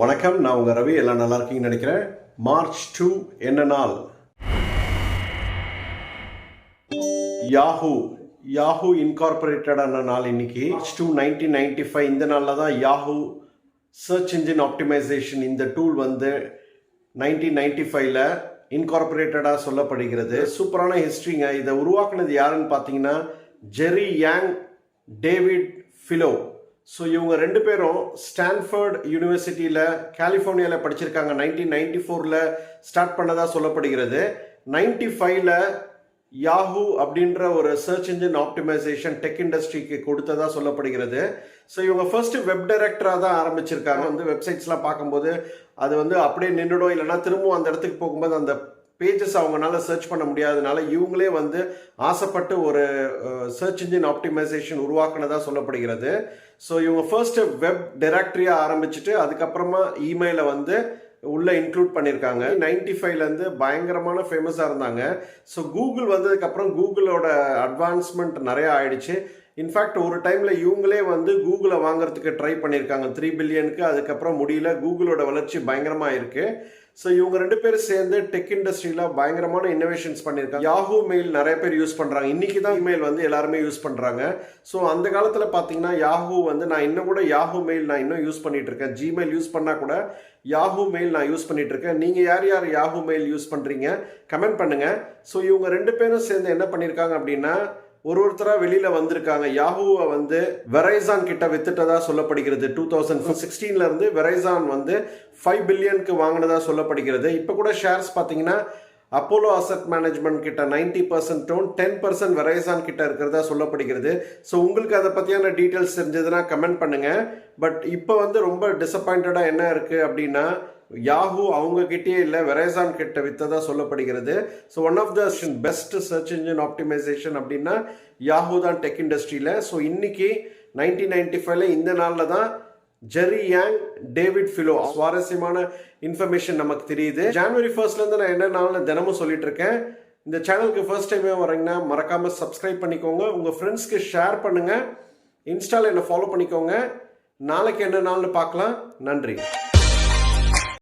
வணக்கம் நான் உங்கள் ரவி. எல்லாம் நல்லா இருக்கீங்கன்னு நினைக்கிறேன். மார்ச் டூ என்ன நாள்? யாஹூ யாஹூ இன்கார்பரேட்டடான நாள் இன்னைக்கு. டூ நைன்டீன் நைன்டி ஃபைவ் இந்த நாளில் தான் யாஹூ சர்ச் இன்ஜின் ஆப்டிமைசேஷன் இந்த டூல் வந்து நைன்டீன் நைன்டி ஃபைவ்ல இன்கார்பரேட்டடாக சொல்லப்படுகிறது. சூப்பரான ஹிஸ்ட்ரிங்க இதை உருவாக்குனது யாருன்னு பார்த்தீங்கன்னா Jerry Yang David Filo so இவங்க ரெண்டு பேரும் ஸ்டான்ஃபர்ட் யூனிவர்சிட்டியில் கலிஃபோர்னியாவில் படிச்சிருக்காங்க. நைன்டீன் நைன்டி ஃபோரில் ஸ்டார்ட் பண்ணதாக சொல்லப்படுகிறது. நைன்டி ஃபைவ்ல யாஹூ அப்படின்ற ஒரு சர்ச் இன்ஜின் ஆப்டிமைசேஷன் டெக் இண்டஸ்ட்ரிக்கு கொடுத்ததா சொல்லப்படுகிறது. ஸோ இவங்க ஃபர்ஸ்ட் வெப் டைரக்டராக தான் ஆரம்பிச்சிருக்காங்க. வந்து வெப்சைட்ஸ்லாம் பார்க்கும்போது அது வந்து அப்படியே நின்றுடும். இல்லைன்னா திரும்பவும் அந்த இடத்துக்கு போகும்போது அந்த பேஜஸ் அவங்களால சர்ச் பண்ண முடியாதனால இவங்களே வந்து ஆசைப்பட்டு ஒரு சர்ச் இன்ஜின் ஆப்டிமைசேஷன் உருவாக்குனதா சொல்லப்படுகிறது. ஸோ இவங்க ஃபர்ஸ்ட்டு வெப் டைரக்டரியாக ஆரம்பிச்சுட்டு அதுக்கப்புறமா இமெயிலை வந்து உள்ளே இன்க்ளூட் பண்ணியிருக்காங்க நைன்டி ஃபைவ்லேருந்து பயங்கரமான ஃபேமஸாக இருந்தாங்க. ஸோ கூகுள் வந்ததுக்கப்புறம் கூகுளோட அட்வான்ஸ்மெண்ட் நிறைய ஆயிடுச்சு. இன்ஃபேக்ட் ஒரு டைமில் இவங்களே வந்து கூகுளை வாங்குறதுக்கு ட்ரை பண்ணியிருக்காங்க த்ரீ பில்லியனுக்கு அதுக்கப்புறம் முடியல. கூகுளோட வளர்ச்சி பயங்கரமாக இருக்குது ஸோ இவங்க ரெண்டு பேரும் சேர்ந்து டெக் இண்டஸ்ட்ரியில் பயங்கரமான இன்னோவேஷன்ஸ் பண்ணியிருக்காங்க யாஹூ மெயில் நிறைய பேர் யூஸ் பண்ணுறாங்க இன்றைக்கி தான் இமெயில் வந்து எல்லாருமே யூஸ் பண்ணுறாங்க ஸோ அந்த காலத்தில் பார்த்தீங்கன்னா யாஹூ வந்து நான் இன்னும் கூட யாஹூ மெயில் நான் இன்னும் யூஸ் பண்ணிகிட்டு இருக்கேன். ஜிமெயில் யூஸ் பண்ணால் கூட யாஹூ மெயில் நான் யூஸ் பண்ணிகிட்டு இருக்கேன். நீங்கள் யார் யார் யாஹூ மெயில் யூஸ் பண்ணுறீங்க கமெண்ட் பண்ணுங்கள் ஸோ இவங்க ரெண்டு பேரும் சேர்ந்து என்ன பண்ணியிருக்காங்க அப்படின்னா ஒரு ஒருத்தராக வெளியில் வந்திருக்காங்க. யாஹூவை வந்து வெரைசான் கிட்ட வித்துட்டதா சொல்லப்படுகிறது. டூ தௌசண்ட் சிக்ஸ்டீன்லேருந்து வெரைசான் வந்து ஃபைவ் பில்லியனுக்கு வாங்கினதா சொல்லப்படுகிறது. இப்போ கூட ஷேர்ஸ் பார்த்தீங்கன்னா அப்போலோ அசட் மேனேஜ்மெண்ட் கிட்ட நைன்டி பர்சன்ட்டும் டென் பர்சன்ட் வெரைசான் கிட்ட இருக்கிறதா சொல்லப்படுகிறது. ஸோ உங்களுக்கு அதை பற்றியான டீட்டெயில்ஸ் தெரிஞ்சதுன்னா கமெண்ட் பண்ணுங்க. பட் இப்போ வந்து ரொம்ப டிசப்பாயிண்டடாக என்ன இருக்கு அப்படின்னா யாஹூ அவங்க கிட்டே இல்லை வெரைசான் கிட்ட வித்ததா சொல்லப்படுகிறது. So one of the best search engine optimisation அப்படின்னா யாஹூ தான் டெக் இண்டஸ்ட்ரியில் ஸோ இன்னைக்கு நைன்டீன் நைன்டி ஃபைவ்ல இந்த நாளில் தான் ஜெரி யாங் டேவிட் ஃபிலோ சுவாரஸ்யமான இன்ஃபர்மேஷன் நமக்கு தெரியுது. ஜான்வரி ஃபர்ஸ்ட்லேருந்து நான் என்ன நாளில் தினமும் சொல்லிட்டு இருக்கேன் இந்த சேனலுக்கு ஃபர்ஸ்ட் டைமே வரீங்கன்னா மறக்காமல் சப்ஸ்கிரைப் பண்ணிக்கோங்க. உங்கள் ஃப்ரெண்ட்ஸ்க்கு ஷேர் பண்ணுங்கள் இன்ஸ்டாவில் என்னை ஃபாலோ பண்ணிக்கோங்க. நாளைக்கு என்ன நாள்னு பார்க்கலாம். நன்றி.